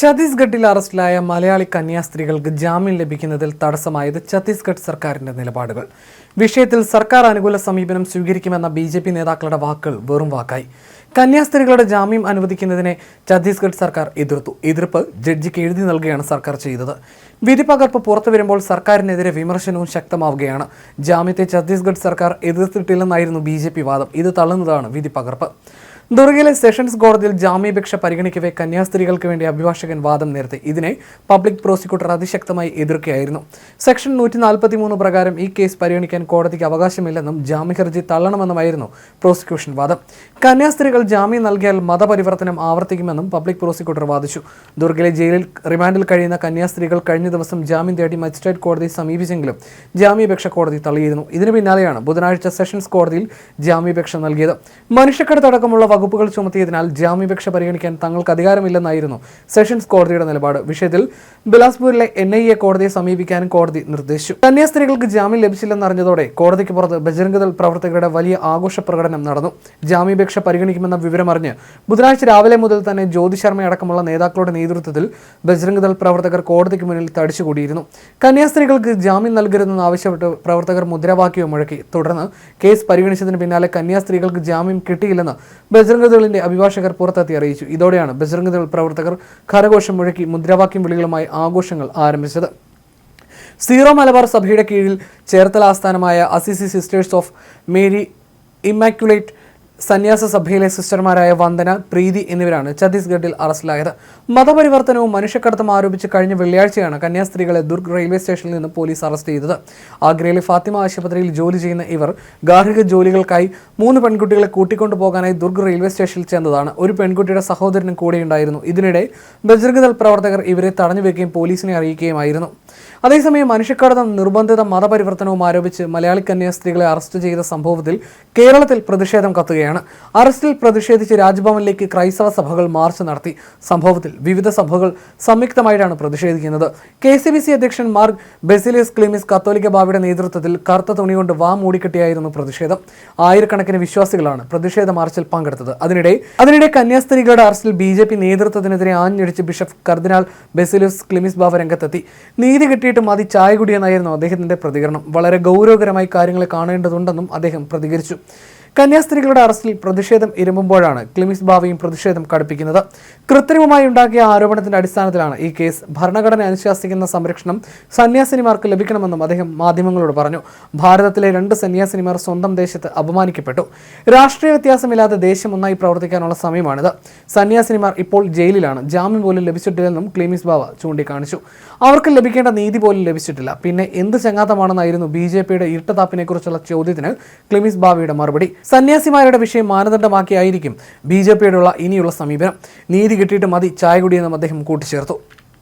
ഛത്തീസ്ഗഡിൽ അറസ്റ്റിലായ മലയാളി കന്യാസ്ത്രീകൾക്ക് ജാമ്യം ലഭിക്കുന്നതിൽ തടസ്സമായത് ഛത്തീസ്ഗഡ് സർക്കാരിന്റെ നിലപാടുകൾ. വിഷയത്തിൽ സർക്കാർ അനുകൂല സമീപനം സ്വീകരിക്കുമെന്ന ബി ജെ പി നേതാക്കളുടെ വാക്കുകൾ വെറും വാക്കായി. കന്യാസ്ത്രീകളുടെ ജാമ്യം അനുവദിക്കുന്നതിനെ ഛത്തീസ്ഗഡ് സർക്കാർ എതിർത്തു. എതിർപ്പ് ജഡ്ജിക്ക് എഴുതി നൽകുകയാണ് സർക്കാർ ചെയ്തത്. വിധി പകർപ്പ് പുറത്തു വരുമ്പോൾ സർക്കാരിനെതിരെ വിമർശനവും ശക്തമാവുകയാണ്. ജാമ്യത്തെ ഛത്തീസ്ഗഡ് സർക്കാർ എതിർത്തിട്ടില്ലെന്നായിരുന്നു ബി വാദം. ഇത് തള്ളുന്നതാണ് വിധി പകർപ്പ്. ദുർഗയിലെ സെഷൻസ് കോടതിയിൽ ജാമ്യാപേക്ഷ പരിഗണിക്കവേ കന്യാസ്ത്രീകൾക്ക് വേണ്ടി അഭിഭാഷകൻ വാദം നേരത്തെ. ഇതിനെ പബ്ലിക് പ്രോസിക്യൂട്ടർ അതിശക്തമായി എതിർക്കുകയായിരുന്നു. സെക്ഷൻ നൂറ്റി നാൽപ്പത്തി മൂന്ന് പ്രകാരം ഈ കേസ് പരിഗണിക്കാൻ കോടതിക്ക് അവകാശമില്ലെന്നും ജാമ്യഹർജി തള്ളണമെന്നുമായിരുന്നു പ്രോസിക്യൂഷൻ വാദം. കന്യാസ്ത്രീകൾ ജാമ്യം നൽകിയാൽ മതപരിവർത്തനം ആവർത്തിക്കുമെന്നും പബ്ലിക് പ്രോസിക്യൂട്ടർ വാദിച്ചു. ദുർഗയിലെ ജയിലിൽ റിമാൻഡിൽ കഴിയുന്ന കന്യാസ്ത്രീകൾ കഴിഞ്ഞ ദിവസം ജാമ്യം തേടി മജിസ്ട്രേറ്റ് കോടതിയെ സമീപിച്ചെങ്കിലും ജാമ്യാപേക്ഷ കോടതി തള്ളിയിരുന്നു. ഇതിനു പിന്നാലെയാണ് ബുധനാഴ്ച സെഷൻസ് കോടതിയിൽ ജാമ്യാപേക്ഷ നൽകിയത്. മനുഷ്യക്കടത്തടക്കമുള്ള വകുപ്പുകൾ ചുമത്തിയതിനാൽ ജാമ്യപേക്ഷ പരിഗണിക്കാൻ തങ്ങൾക്ക് അധികാരമില്ലെന്നായിരുന്നു സെഷൻസ് കോടതിയുടെ നിലപാട്. വിഷയത്തിൽ ബിലാസ്പൂരിലെ എൻ ഐ എ കോടതിയെ സമീപിക്കാനും കോടതി നിർദ്ദേശിച്ചു. കന്യാസ്ത്രീകൾക്ക് ജാമ്യം ലഭിച്ചില്ലെന്നറിഞ്ഞതോടെ കോടതിക്ക് പുറത്ത് ബജരംഗദൾ പ്രവർത്തകരുടെ വലിയ ആഘോഷ പ്രകടനം നടന്നു. ജാമ്യപേക്ഷ പരിഗണിക്കുമെന്ന വിവരമറിഞ്ഞ് ബുധനാഴ്ച രാവിലെ മുതൽ തന്നെ ജ്യോതി ശർമ്മ അടക്കമുള്ള നേതാക്കളുടെ നേതൃത്വത്തിൽ ബജരംഗദൾ പ്രവർത്തകർ കോടതിക്ക് മുന്നിൽ തടിച്ചുകൂടിയിരുന്നു. കന്യാസ്ത്രീകൾക്ക് ജാമ്യം നൽകരുതെന്ന് ആവശ്യപ്പെട്ട് പ്രവർത്തകർ മുദ്രാവാക്യവും മുഴക്കി. തുടർന്ന് കേസ് പരിഗണിച്ചതിന് പിന്നാലെ കന്യാസ്ത്രീകൾക്ക് ജാമ്യം കിട്ടിയില്ലെന്ന് ബജരംഗദളിന്റെ അഭിഭാഷകർ പുറത്തെത്തി അറിയിച്ചു. ഇതോടെയാണ് ബജരംഗദൾ പ്രവർത്തകർ കരഘോഷം മുഴക്കി മുദ്രാവാക്യം വിളികളുമായി ആഘോഷങ്ങൾ ആരംഭിച്ചത്. സീറോ മലബാർ സഭയുടെ കീഴിൽ ചേർത്തല ആസ്ഥാനമായ Assisi sisters of Mary Immaculate സന്യാസ സഭയിലെ സിസ്റ്റർമാരായ വന്ദന പ്രീതി എന്നിവരാണ് ഛത്തീസ്ഗഡിൽ അറസ്റ്റിലായത്. മതപരിവർത്തനവും മനുഷ്യക്കടത്തും ആരോപിച്ച് കഴിഞ്ഞ വെള്ളിയാഴ്ചയാണ് കന്യാസ്ത്രീകളെ ദുർഗ് റെയിൽവേ സ്റ്റേഷനിൽ നിന്ന് പോലീസ് അറസ്റ്റ് ചെയ്തത്. ആഗ്രയിലെ ഫാത്തിമ ആശുപത്രിയിൽ ജോലി ചെയ്യുന്ന ഇവർ ഗാർഹിക ജോലികൾക്കായി മൂന്ന് പെൺകുട്ടികളെ കൂട്ടിക്കൊണ്ടു പോകാനായി ദുർഗ് റെയിൽവേ സ്റ്റേഷനിൽ ചെന്നതാണ്. ഒരു പെൺകുട്ടിയുടെ സഹോദരനും കൂടെയുണ്ടായിരുന്നു. ഇതിനിടെ ബജ്രംഗദൾ പ്രവർത്തകർ ഇവരെ തടഞ്ഞു വെക്കുകയും പോലീസിനെ അറിയിക്കുകയുമായിരുന്നു. അതേസമയം മനുഷ്യക്കടത്തും നിർബന്ധിത മതപരിവർത്തനവും ആരോപിച്ച് മലയാളി കന്യാസ്ത്രീകളെ അറസ്റ്റ് ചെയ്ത സംഭവത്തിൽ കേരളത്തിൽ പ്രതിഷേധം കത്തുകയാണ് അറസ്റ്റിൽ പ്രതിഷേധിച്ച് രാജ്ഭവനിലേക്ക് ക്രൈസ്തവ സഭകൾ മാർച്ച് നടത്തി. സംഭവത്തിൽ വിവിധ സഭകൾ സംയുക്തമായിട്ടാണ് പ്രതിഷേധിക്കുന്നത്. കെ സി ബി സി അധ്യക്ഷൻ മാർ ബെസിലിയസ് ക്ലിമിസ് കത്തോലിക്ക ബാബയുടെ നേതൃത്വത്തിൽ കറുത്ത തുണി കൊണ്ട് വാ മൂടിക്കെട്ടിയായിരുന്നു പ്രതിഷേധം. ആയിരക്കണക്കിന് വിശ്വാസികളാണ് പ്രതിഷേധ മാർച്ചിൽ പങ്കെടുത്തത്. അതിനിടെ അതിനിടെ കന്യാസ്ത്രീകളുടെ അറസ്റ്റിൽ ബി ജെ പി നേതൃത്വത്തിനെതിരെ ആഞ്ഞടിച്ച് ബിഷപ്പ് കർദിനാൾ ബെസിലിയസ് ക്ലിമിസ് ബാബ രംഗത്തെത്തി. നീതി കിട്ടിയിട്ട് മതി ചായ കുടിയെന്നായിരുന്നു അദ്ദേഹത്തിന്റെ പ്രതികരണം. വളരെ ഗൗരവകരമായി കാര്യങ്ങളെ കാണേണ്ടതുണ്ടെന്നും അദ്ദേഹം പ്രതികരിച്ചു. കന്യാസ്ത്രീകളുടെ അറസ്റ്റിൽ പ്രതിഷേധം ഇരുമ്പുമ്പോഴാണ് ക്ലിമിസ് ബാവയും പ്രതിഷേധം കടുപ്പിക്കുന്നത്. കൃത്രിമമായി ഉണ്ടാക്കിയ ആരോപണത്തിന്റെ അടിസ്ഥാനത്തിലാണ് ഈ കേസ്. ഭരണഘടന അനുശാസിക്കുന്ന സംരക്ഷണം സന്യാസിനിമാർക്ക് ലഭിക്കണമെന്നും അദ്ദേഹം മാധ്യമങ്ങളോട് പറഞ്ഞു. ഭാരതത്തിലെ രണ്ട് സന്യാസിനിമാർ സ്വന്തം ദേശത്ത് അപമാനിക്കപ്പെട്ടു. രാഷ്ട്രീയ വ്യത്യാസമില്ലാതെ ദേശം ഒന്നായി പ്രവർത്തിക്കാനുള്ള സമയമാണിത്. സന്യാസിനിമാർ ഇപ്പോൾ ജയിലിലാണ്. ജാമ്യം പോലും ലഭിച്ചിട്ടില്ലെന്നും ക്ലിമിസ് ബാവ ചൂണ്ടിക്കാണിച്ചു. അവർക്ക് ലഭിക്കേണ്ട നീതി പോലും ലഭിച്ചിട്ടില്ല. പിന്നെ എന്ത് ചങ്ങാത്തമാണെന്നായിരുന്നു ബി ജെ പിയുടെ ഇരട്ടതാപ്പിനെക്കുറിച്ചുള്ള ചോദ്യത്തിന് ക്ലിമിസ് ബാവയുടെ മറുപടി. സന്യാസിമാരുടെ വിഷയം മാനദണ്ഡമാക്കിയായിരിക്കും ബി ജെ പിയുടെ ഇനിയുള്ള സമീപനം. നീതി കിട്ടിയിട്ട് മതി ചായ കുടിയെന്നും അദ്ദേഹം കൂട്ടിച്ചേർത്തു.